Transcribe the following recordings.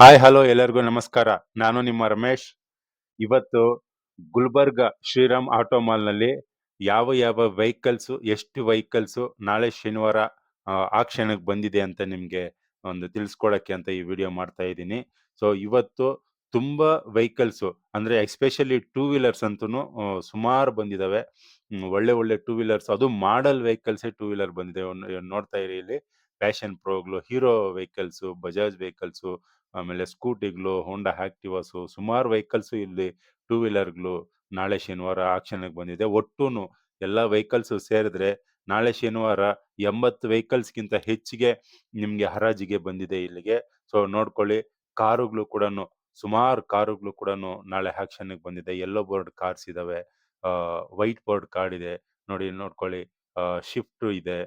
Hi hello ಎಲ್ಲರಿಗೂ ನಮಸ್ಕಾರ. ನಾನು ನಿಮ್ಮ ರಮೇಶ್. ಇವತ್ತು ಗುಲ್ಬರ್ಗ ಶ್ರೀರಾಮ್ ಆಟೋ ಮಾಲ್ನಲ್ಲಿ ಯಾವ ಯಾವ ವೆಹಿಕಲ್ಸು, ಎಷ್ಟು ವೆಹಿಕಲ್ಸು ನಾಳೆ ಶನಿವಾರ ಆಕ್ಷನ್ಗೆ ಬಂದಿದೆ ಅಂತ ನಿಮಗೆ ಒಂದು ತಿಳಿಸ್ಕೊಳಕ್ಕೆ ಅಂತ ಈ ವಿಡಿಯೋ ಮಾಡ್ತಾ ಇದ್ದೀನಿ. ಸೊ ಇವತ್ತು ತುಂಬ ವೆಹಿಕಲ್ಸು, ಅಂದರೆ ಎಸ್ಪೆಷಲಿ ಟೂ ವೀಲರ್ಸ್ ಅಂತೂ ಸುಮಾರು ಬಂದಿದ್ದಾವೆ ಒಳ್ಳೆ ಒಳ್ಳೆ ಟೂ ವೀಲರ್ಸ್. ಅದು ಮಾಡಲ್ ವೆಹಿಕಲ್ಸೇ ಟೂ ವೀಲರ್ ಬಂದಿದೆ. ನೋಡ್ತಾ ಇರಿ ಇಲ್ಲಿ. ಪ್ಯಾಷನ್ ಪ್ರೋಗ್ಲು ಹೀರೋ ವೆಹಿಕಲ್ಸು, ಬಜಾಜ್ ವೆಹಿಕಲ್ಸು, ಆಮೇಲೆ ಸ್ಕೂಟಿಗಳು, ಹೋಂಡಾ ಆಕ್ಟಿವಾಸು, ಸುಮಾರು ವೆಹಿಕಲ್ಸು ಇಲ್ಲಿ ಟೂ ವೀಲರ್ಗಳು ನಾಳೆ ಶನಿವಾರ ಆಕ್ಷನ್ಗೆ ಬಂದಿದೆ. ಒಟ್ಟೂನು ಎಲ್ಲ ವೆಹಿಕಲ್ಸು ಸೇರಿದ್ರೆ ನಾಳೆ ಶನಿವಾರ ಎಂಬತ್ತು ವೆಹಿಕಲ್ಸ್ಗಿಂತ ಹೆಚ್ಚಿಗೆ ನಿಮಗೆ ಹರಾಜಿಗೆ ಬಂದಿದೆ ಇಲ್ಲಿಗೆ. ಸೊ, ನೋಡ್ಕೊಳ್ಳಿ, ಕಾರುಗಳು ಕೂಡ ಸುಮಾರು ಕಾರುಗಳು ಕೂಡ ನಾಳೆ ಆಕ್ಷನ್ಗೆ ಬಂದಿದೆ. ಎಲ್ಲೋ ಬೋರ್ಡ್ ಕಾರ್ಸ್ ಇದಾವೆ ವೈಟ್ ಬೋರ್ಡ್ ಕಾರ್ ಇದೆ. ನೋಡಿ, ನೋಡ್ಕೊಳ್ಳಿ ಶಿಫ್ಟ್ ಇದೆ.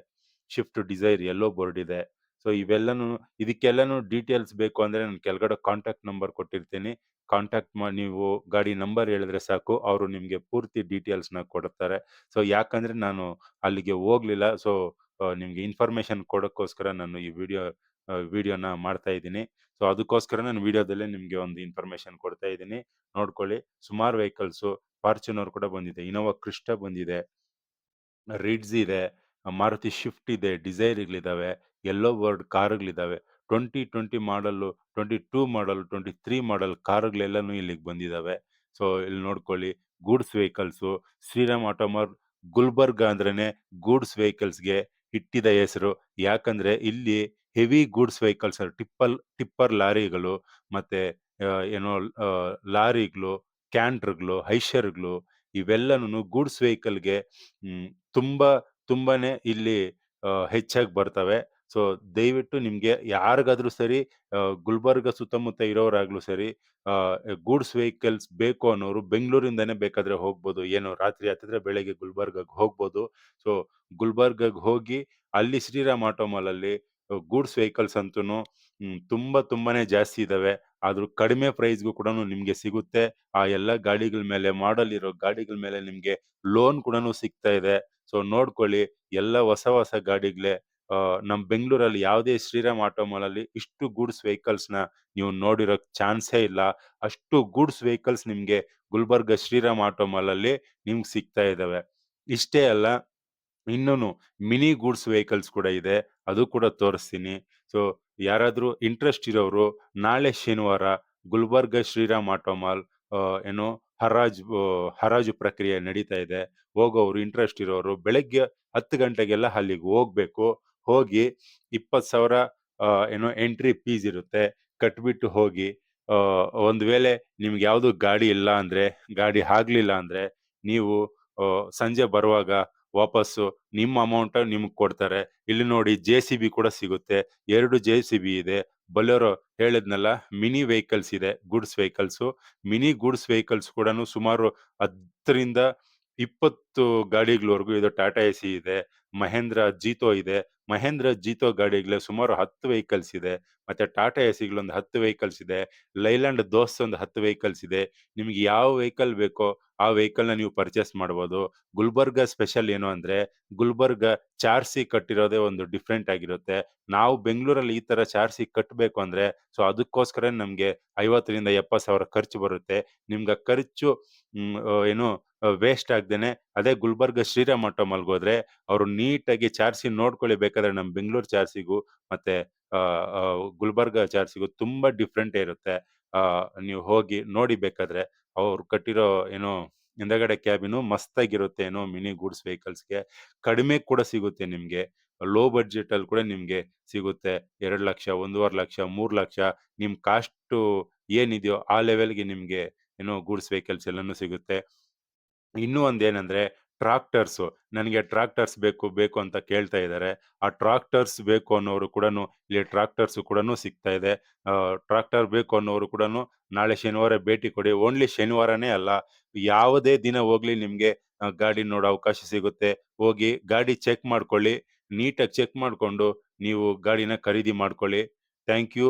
ಶಿಫ್ಟ್ ಡಿಸೈರ್ ಎಲ್ಲೋ ಬೋರ್ಡ್ ಇದೆ. ಸೊ, ಇವೆಲ್ಲನೂ ಇದಕ್ಕೆಲ್ಲನೂ ಡೀಟೇಲ್ಸ್ ಬೇಕು ಅಂದರೆ ನಾನು ಕೆಳಗಡೆ ಕಾಂಟ್ಯಾಕ್ಟ್ ನಂಬರ್ ಕೊಟ್ಟಿರ್ತೀನಿ. ಕಾಂಟ್ಯಾಕ್ಟ್ ಮಾಡಿ ನೀವು ಗಾಡಿ ನಂಬರ್ ಹೇಳಿದ್ರೆ ಸಾಕು, ಅವರು ನಿಮಗೆ ಪೂರ್ತಿ ಡೀಟೇಲ್ಸ್ನ ಕೊಡ್ತಾರೆ. ಸೊ, ಯಾಕಂದ್ರೆ ನಾನು ಅಲ್ಲಿಗೆ ಹೋಗ್ಲಿಲ್ಲ, ಸೊ ನಿಮಗೆ ಇನ್ಫಾರ್ಮೇಷನ್ ಕೊಡೋಕ್ಕೋಸ್ಕರ ನಾನು ಈ ವಿಡಿಯೋ ವಿಡಿಯೋನ ಮಾಡ್ತಾ ಇದ್ದೀನಿ. ಸೊ, ಅದಕ್ಕೋಸ್ಕರ ನಾನು ವಿಡಿಯೋದಲ್ಲೇ ನಿಮಗೆ ಒಂದು ಇನ್ಫಾರ್ಮೇಷನ್ ಕೊಡ್ತಾ ಇದ್ದೀನಿ. ನೋಡ್ಕೊಳ್ಳಿ, ಸುಮಾರು ವೆಹಿಕಲ್ಸು, ಫಾರ್ಚುನರ್ ಕೂಡ ಬಂದಿದೆ, ಇನೋವಾ ಕ್ರಿಸ್ಟ ಬಂದಿದೆ, ರಿಡ್ಸ್ ಇದೆ. ಮಾರುತಿ ಶಿಫ್ಟ್ ಇದೆ ಡಿಸೈರ್ಗಳಿದ್ದಾವೆ yellow board ಕಾರುಗಳಿದ್ದಾವೆ twenty twenty model twenty two model twenty three model ಕಾರುಗಳೆಲ್ಲನೂ ಇಲ್ಲಿಗೆ ಬಂದಿದ್ದಾವೆ. ಸೊ ಇಲ್ಲಿ ನೋಡ್ಕೊಳ್ಳಿ, goods vehicles Shriram Automall, Gulbarga ಅಂದ್ರೇ ಗೂಡ್ಸ್ ವೆಹಿಕಲ್ಸ್ಗೆ ಇಟ್ಟಿದ ಹೆಸರು. ಯಾಕಂದ್ರೆ ಇಲ್ಲಿ heavy goods vehicles tipper tipper ಲಾರಿಗಳು ಮತ್ತೆ ಏನೋ ಲಾರಿಗಳು ಕ್ಯಾಂಟ್ರ್ಗಳು ಹೈಷರ್ಗಳು ಇವೆಲ್ಲನೂ ಗೂಡ್ಸ್ ವೆಹಿಕಲ್ಗೆ ತುಂಬಾ ತುಂಬಾನೇ ಇಲ್ಲಿ ಹೆಚ್ಚಾಗಿ ಬರ್ತವೆ. ಸೊ, ದಯವಿಟ್ಟು ನಿಮ್ಗೆ ಯಾರಿಗಾದ್ರೂ ಸರಿ ಗುಲ್ಬರ್ಗ ಸುತ್ತಮುತ್ತ ಇರೋರಾಗ್ಲೂ ಸರಿ ಗೂಡ್ಸ್ ವೆಹಿಕಲ್ಸ್ ಬೇಕು ಅನ್ನೋರು ಬೆಂಗಳೂರಿಂದನೇ ಬೇಕಾದ್ರೆ ಹೋಗ್ಬೋದು. ಏನು ರಾತ್ರಿ ಹತ್ತಿದ್ರೆ ಬೆಳಗ್ಗೆ ಗುಲ್ಬರ್ಗಕ್ಕೆ ಹೋಗ್ಬೋದು. ಸೊ ಗುಲ್ಬರ್ಗಕ್ಕೆ ಹೋಗಿ ಅಲ್ಲಿ ಶ್ರೀರಾಮ್ ಆಟೋ ಮಾಲ್ ಅಲ್ಲಿ ಗೂಡ್ಸ್ ವೆಹಿಕಲ್ಸ್ ಅಂತೂ ತುಂಬಾ ತುಂಬಾನೇ ಜಾಸ್ತಿ ಇದಾವೆ. ಆದ್ರೂ ಕಡಿಮೆ ಪ್ರೈಸ್ಗೂ ಕೂಡ ನಿಮ್ಗೆ ಸಿಗುತ್ತೆ. ಆ ಎಲ್ಲ ಗಾಡಿಗಳ ಮೇಲೆ, ಮಾಡಲ್ ಇರೋ ಗಾಡಿಗಳ ಮೇಲೆ ನಿಮ್ಗೆ ಲೋನ್ ಕೂಡ ಸಿಗ್ತಾ ಇದೆ. ಸೊ ನೋಡ್ಕೊಳ್ಳಿ ಎಲ್ಲ ಹೊಸ ಹೊಸ ಗಾಡಿಗಳೇ ನಮ್ಮ ನಮ್ ಬೆಂಗಳೂರಲ್ಲಿ ಯಾವುದೇ ಶ್ರೀರಾಮ್ ಆಟೋ ಮಾಲ್ ಅಲ್ಲಿ ಇಷ್ಟು ಗೂಡ್ಸ್ ವೆಹಿಕಲ್ಸ್ನ ನೀವು ನೋಡಿರೋ ಚಾನ್ಸೇ ಇಲ್ಲ. ಅಷ್ಟು ಗೂಡ್ಸ್ ವೆಹಿಕಲ್ಸ್ ನಿಮ್ಗೆ ಗುಲ್ಬರ್ಗ ಶ್ರೀರಾಮ್ ಆಟೋ ಮಾಲ್ ಅಲ್ಲಿ ನಿಮ್ಗೆ ಸಿಗ್ತಾ ಇದಾವೆ. ಇಷ್ಟೇ ಅಲ್ಲ ಇನ್ನೂ ಮಿನಿ ಗೂಡ್ಸ್ ವೆಹಿಕಲ್ಸ್ ಕೂಡ ಇದೆ. ಅದು ಕೂಡ ತೋರಿಸ್ತೀನಿ. ಸೊ ಯಾರಾದ್ರೂ ಇಂಟ್ರೆಸ್ಟ್ ಇರೋರು ನಾಳೆ ಶನಿವಾರ ಗುಲ್ಬರ್ಗ ಶ್ರೀರಾಮ್ ಆಟೋ ಮಾಲ್ ಆ, ಏನು ಹರಾಜು ಹರಾಜು ಪ್ರಕ್ರಿಯೆ ನಡೀತಾ ಇದೆ. ಹೋಗೋರು ಇಂಟ್ರೆಸ್ಟ್ ಇರೋರು ಬೆಳಗ್ಗೆ ಹತ್ತು ಗಂಟೆಗೆಲ್ಲ ಅಲ್ಲಿಗೆ ಹೋಗ್ಬೇಕು. ಹೋಗಿ ಇಪ್ಪತ್ತು ಸಾವಿರ ಏನೋ ಎಂಟ್ರಿ ಫೀಸ್ ಇರುತ್ತೆ. ಕಟ್ಬಿಟ್ಟು ಹೋಗಿ ಒಂದ್ ವೇಳೆ ನಿಮ್ಗೆ ಯಾವುದು ಗಾಡಿ ಇಲ್ಲ ಅಂದ್ರೆ, ಗಾಡಿ ಆಗ್ಲಿಲ್ಲ ಅಂದ್ರೆ ನೀವು ಸಂಜೆ ಬರುವಾಗ ವಾಪಸ್ಸು ನಿಮ್ಮ ಅಮೌಂಟ್ ನಿಮ್ಗೆ ಕೊಡ್ತಾರೆ. ಇಲ್ಲಿ ನೋಡಿ ಜೆ ಸಿ ಬಿ ಕೂಡ ಸಿಗುತ್ತೆ. ಎರಡು ಜೆ ಸಿ ಬಿ ಇದೆ. ಬೊಲೆರೋ ಹೇಳಿದ್ನಲ್ಲ, ಮಿನಿ ವೆಹಿಕಲ್ಸ್ ಇದೆ, goods vehicles. Mini goods vehicles ಕೂಡ ಸುಮಾರು ಹತ್ತರಿಂದ ಇಪ್ಪತ್ತು ಗಾಡಿಗಳವರೆಗೂ ಇದು ಟಾಟಾ ಎ ಸಿ ಇದೆ, ಮಹೇಂದ್ರ ಜೀತೋ ಇದೆ. ಮಹೇಂದ್ರ ಜೀತೋ ಗಾಡಿಗಳೇ ಸುಮಾರು ಹತ್ತು ವೆಹಿಕಲ್ಸ್ ಇದೆ, ಮತ್ತೆ ಟಾಟಾ ಎ ಸಿಗಳೊಂದು ಹತ್ತು ವೆಹಿಕಲ್ಸ್ ಇದೆ, ಲೈಲ್ಯಾಂಡ್ ದೋಸ್ ಒಂದು ಹತ್ತು ವೆಹಿಕಲ್ಸ್ ಇದೆ. ನಿಮ್ಗೆ ಯಾವ ವೆಹಿಕಲ್ ಬೇಕೋ ಆ ವೆಹಿಕಲ್ನ ನೀವು ಪರ್ಚೇಸ್ ಮಾಡ್ಬೋದು. ಗುಲ್ಬರ್ಗ ಸ್ಪೆಷಲ್ ಏನು ಅಂದ್ರೆ, ಗುಲ್ಬರ್ಗ ಚಾರ್ಸಿ ಕಟ್ಟಿರೋದೇ ಒಂದು ಡಿಫ್ರೆಂಟ್ ಆಗಿರುತ್ತೆ. ನಾವು ಬೆಂಗಳೂರಲ್ಲಿ ಈ ತರ ಚಾರ್ಸಿ ಕಟ್ಟಬೇಕು ಅಂದ್ರೆ, ಸೊ ಅದಕ್ಕೋಸ್ಕರ ನಮ್ಗೆ ಐವತ್ತರಿಂದ ಎಪ್ಪತ್ತು ಸಾವಿರ ಖರ್ಚು ಬರುತ್ತೆ. ನಿಮ್ಗೆ ಖರ್ಚು ಏನು ವೇಸ್ಟ್ ಆಗ್ದೇನೆ, ಅದೇ ಗುಲ್ಬರ್ಗ ಶ್ರೀರಾಮ್ ಆಟೋ ಮಲ್ಗೋದ್ರೆ ಅವರು ನೀಟಾಗಿ ಚಾರ್ಸಿ ನೋಡ್ಕೊಳ್ಳಿ ಬೇಕಾದ್ರೆ ನಮ್ಮ ಬೆಂಗಳೂರು ಚಾರ್ಸಿಗೂ ಮತ್ತೆ ಗುಲ್ಬರ್ಗ ಚಾರ್ಸಿಗೂ ತುಂಬಾ ಡಿಫ್ರೆಂಟ್ ಇರುತ್ತೆ. ನೀವು ಹೋಗಿ ನೋಡಿ ಬೇಕಾದ್ರೆ. ಅವ್ರು ಕಟ್ಟಿರೋ ಏನೋ ಹಿಂದಗಡೆ ಕ್ಯಾಬಿನು ಮಸ್ತಾಗಿರುತ್ತೆ ಏನೋ ಮಿನಿ ಗೂಡ್ಸ್ ವೆಹಿಕಲ್ಸ್ಗೆ. ಕಡಿಮೆ ಕೂಡ ಸಿಗುತ್ತೆ ನಿಮಗೆ. ಲೋ ಬಡ್ಜೆಟ್ ಅಲ್ಲಿ ಕೂಡ ನಿಮಗೆ ಸಿಗುತ್ತೆ. ಎರಡು ಲಕ್ಷ, ಒಂದೂವರೆ ಲಕ್ಷ, ಮೂರು ಲಕ್ಷ. ನಿಮ್ಮ ಕಾಸ್ಟ್ ಏನಿದೆಯೋ ಆ ಲೆವೆಲ್ಗೆ ನಿಮಗೆ ಏನೋ ಗೂಡ್ಸ್ ವೆಹಿಕಲ್ಸ್ ಎಲ್ಲಾನು ಸಿಗುತ್ತೆ. ಇನ್ನೂ ಒಂದೇನಂದ್ರೆ ಟ್ರಾಕ್ಟರ್ಸ್. ನನಗೆ ಟ್ರಾಕ್ಟರ್ಸ್ ಬೇಕು ಬೇಕು ಅಂತ ಕೇಳ್ತಾ ಇದ್ದಾರೆ. ಆ ಟ್ರಾಕ್ಟರ್ಸ್ ಬೇಕು ಅನ್ನೋರು ಕೂಡ ಇಲ್ಲಿ ಟ್ರಾಕ್ಟರ್ಸ್ ಕೂಡ ಸಿಗ್ತಾ ಇದೆ. ಟ್ರಾಕ್ಟರ್ ಬೇಕು ಅನ್ನೋರು ಕೂಡ ನಾಳೆ ಶನಿವಾರ ಭೇಟಿ ಕೊಡಿ. ಓನ್ಲಿ ಶನಿವಾರನೇ ಅಲ್ಲ, ಯಾವುದೇ ದಿನ ಹೋಗ್ಲಿ ನಿಮ್ಗೆ ಗಾಡಿ ನೋಡೋ ಅವಕಾಶ ಸಿಗುತ್ತೆ. ಹೋಗಿ ಗಾಡಿ ಚೆಕ್ ಮಾಡ್ಕೊಳ್ಳಿ. ನೀಟಾಗಿ ಚೆಕ್ ಮಾಡ್ಕೊಂಡು, ನೀವು ಗಾಡಿನ ಖರೀದಿ ಮಾಡ್ಕೊಳ್ಳಿ. Thank you.